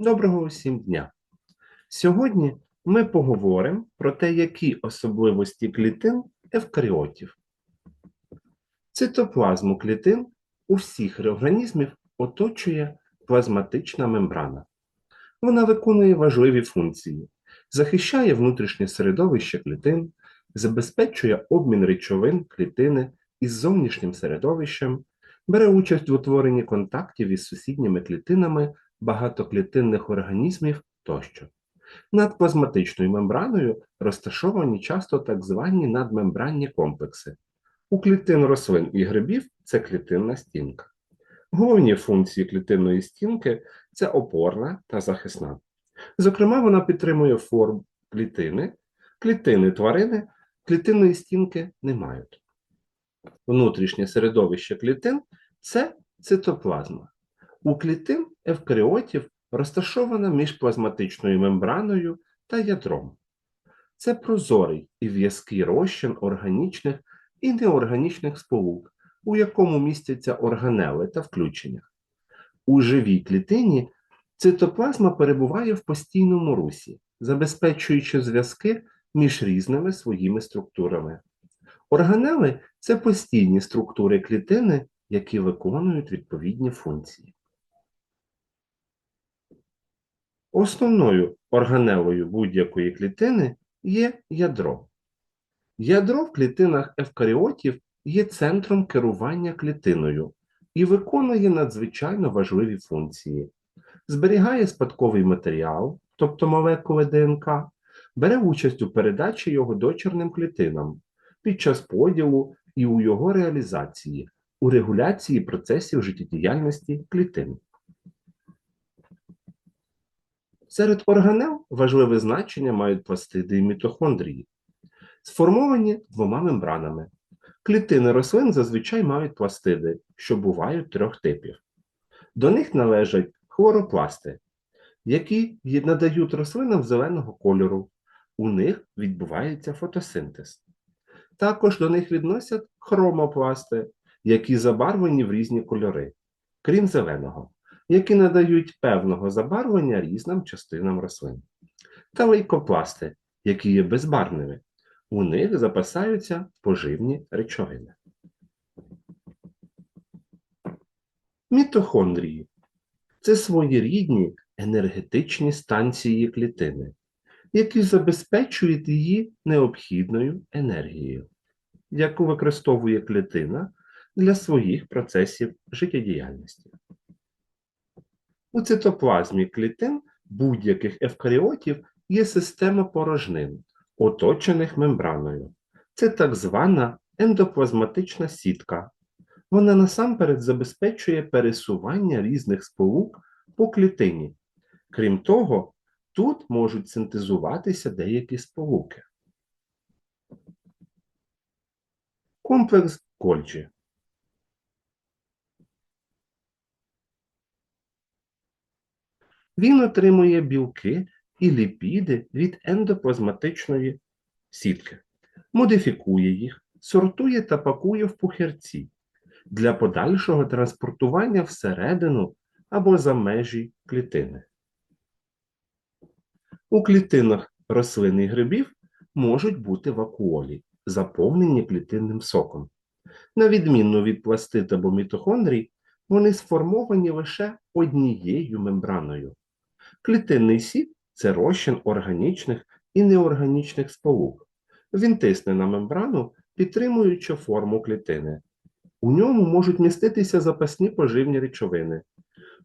Доброго усім дня! Сьогодні ми поговоримо про те, які особливості клітин евкаріотів. Цитоплазму клітин у всіх організмів оточує плазматична мембрана. Вона виконує важливі функції, захищає внутрішнє середовище клітин, забезпечує обмін речовин клітини із зовнішнім середовищем, бере участь в утворенні контактів із сусідніми клітинами багатоклітинних організмів тощо. Над плазматичною мембраною розташовані часто так звані надмембранні комплекси. У клітин рослин і грибів це клітинна стінка. Головні функції клітинної стінки це опорна та захисна. Зокрема, вона підтримує форм клітини, клітини тварини, клітинної стінки не мають. Внутрішнє середовище клітин це цитоплазма. У клітин евкаріотів розташована між плазматичною мембраною та ядром. Це прозорий і в'язкий розчин органічних і неорганічних сполук, у якому містяться органели та включення. У живій клітині цитоплазма перебуває в постійному русі, забезпечуючи зв'язки між різними своїми структурами. Органели це постійні структури клітини, які виконують відповідні функції. Основною органелою будь-якої клітини є ядро. Ядро в клітинах евкаріотів є центром керування клітиною і виконує надзвичайно важливі функції. Зберігає спадковий матеріал, тобто молекули ДНК, бере участь у передачі його дочерним клітинам під час поділу і у його реалізації, у регуляції процесів життєдіяльності клітин. Серед органел важливе значення мають пластиди і мітохондрії, сформовані двома мембранами. Клітини рослин зазвичай мають пластиди, що бувають трьох типів. До них належать хлоропласти, які надають рослинам зеленого кольору. У них відбувається фотосинтез. Також до них відносять хромопласти, які забарвлені в різні кольори, крім зеленого які надають певного забарвлення різним частинам рослин, та лейкопласти, які є безбарвними. У них запасаються поживні речовини. Мітохондрії це своєрідні енергетичні станції клітини, які забезпечують її необхідною енергією, яку використовує клітина для своїх процесів життєдіяльності. У цитоплазмі клітин будь-яких евкаріотів є система порожнин, оточених мембраною. Це так звана ендоплазматична сітка. Вона насамперед забезпечує пересування різних сполук по клітині. Крім того, тут можуть синтезуватися деякі сполуки. Комплекс Гольджі Він отримує білки і ліпіди від ендоплазматичної сітки, модифікує їх, сортує та пакує в пухирці для подальшого транспортування всередину або за межі клітини. У клітинах рослин і грибів можуть бути вакуолі, заповнені клітинним соком. На відміну від пластид або мітохондрій, вони сформовані лише однією мембраною. Клітинний сік це розчин органічних і неорганічних сполук. Він тисне на мембрану, підтримуючи форму клітини. У ньому можуть міститися запасні поживні речовини.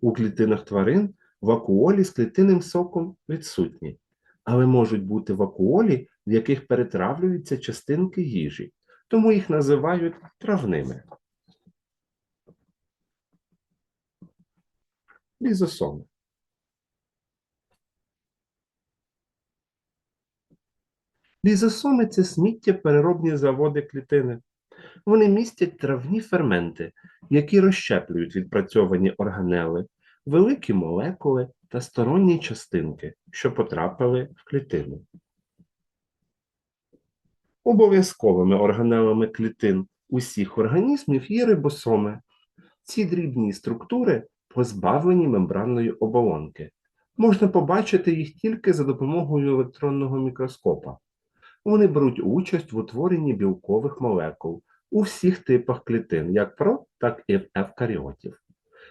У клітинах тварин вакуолі з клітинним соком відсутні, але можуть бути вакуолі, в яких перетравлюються частинки їжі, тому їх називають травними. Лізосоми. Лізосоми це сміттєпереробні заводи клітини. Вони містять травні ферменти, які розщеплюють відпрацьовані органели, великі молекули та сторонні частинки, що потрапили в клітину. Обов'язковими органелами клітин усіх організмів є рибосоми. Ці дрібні структури позбавлені мембранної оболонки, Можна побачити їх тільки за допомогою електронного мікроскопа. Вони беруть участь в утворенні білкових молекул у всіх типах клітин, як про, так і евкаріотів.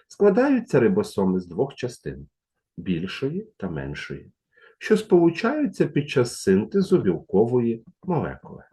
Складаються рибосоми з двох частин більшої та меншої, що сполучаються під час синтезу білкової молекули.